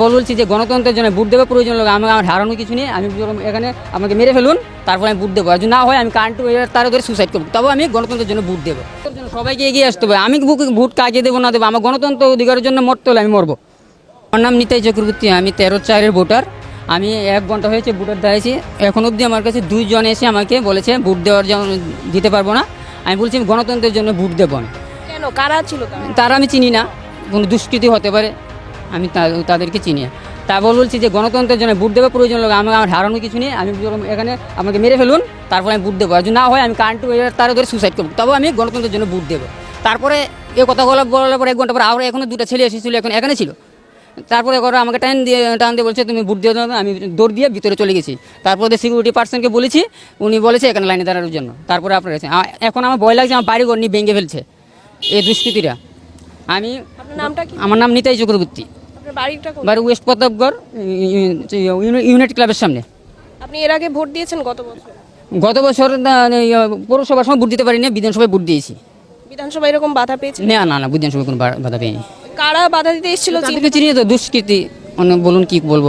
বল বলছি যে গণতন্ত্রের জন্য ভোট দেবে প্রয়োজন লোক আমি আমার হারানো কিছু নেই আমি এখানে আমাকে মেরে ফেলুন তারপরে আমি ভোট দেবো। আর যদি না হয় আমি কারেন্ট তারা ধরে সুসাইড করব। তবে আমি গণতন্ত্রের জন্য ভোট দেবো। সবাইকে এগিয়ে আসতে হবে। আমি ভোট কাকে দেবো না দেবো। আমার গণতন্ত্র অধিকারের জন্য মরতে হলে আমি মরবো। আমার নাম নিতাই চক্রবর্তী। আমি তেরো চারের ভোটার। আমি এক ঘণ্টা হয়েছে ভোটার দাঁড়িয়েছি। এখন অবধি আমার কাছে দুইজন এসে আমাকে বলেছে ভোট দেওয়ার জন্য দিতে পারব না। আমি বলছি আমি গণতন্ত্রের জন্য ভোট দেবো আমি কেন? কারা ছিল তারা আমি চিনি না। কোনো দুষ্কৃতি হতে পারে। আমি তাদেরকে চিনি। না তা বলছি যে গণতন্ত্রের জন্য ভোট দেবে প্রয়োজন লোক আমি আমার হারানো কিছু নেই, আমি এখানে আমাকে মেরে ফেলুন, তারপরে আমি ভোট দেবো। আর যদি না হয়, আমি কারেন্ট তারা ধরে সুসাইড করব। তবে আমি গণতন্ত্রের জন্য ভোট দেবো। তারপরে এ কথা বলা বলার পরে এক ঘণ্টা পরে আরও এখনও দুটো ছেলে এসেছিল, এখন এখানে ছিল। তারপরে ওরা আমাকে টাইম দিয়ে টান দিয়ে বলছে, তুমি ভোট দিয়ে আমি দৌড় দিয়ে ভিতরে চলে গেছি। তারপরে সিকিউরিটি পার্সনকে বলেছি, উনি বলেছে এখানে লাইনে দাঁড়ানোর জন্য। তারপরে আপনার এখন আমার ভয় লাগছে, আমার বাড়ি ঘর নিয়ে ভেঙে ফেলছে। এই দুষ্কৃতীরা। আমি আপনার নামটা কি? আমার নাম নিতাই চক্রবর্তী। আপনার বাড়িটা বাড়ি ওয়েস্ট প্রতাপগড় ইউনিট ক্লাবের সামনে। আপনি এর আগে ভোট দিয়েছেন গত বছর? গত বছর আহ, পৌরসভার সময় ভোট দিতে পারিনি বিধানসভায় ভোট দিয়েছি। বিধানসভায় এরকম বাধা পেয়েছে না না না বিধানসভায় কোনো বাধা পেয়নি। কারা বাধা দিতে এসেছিল চিনি তো দুষ্কৃতি মানে বলুন কি বলব?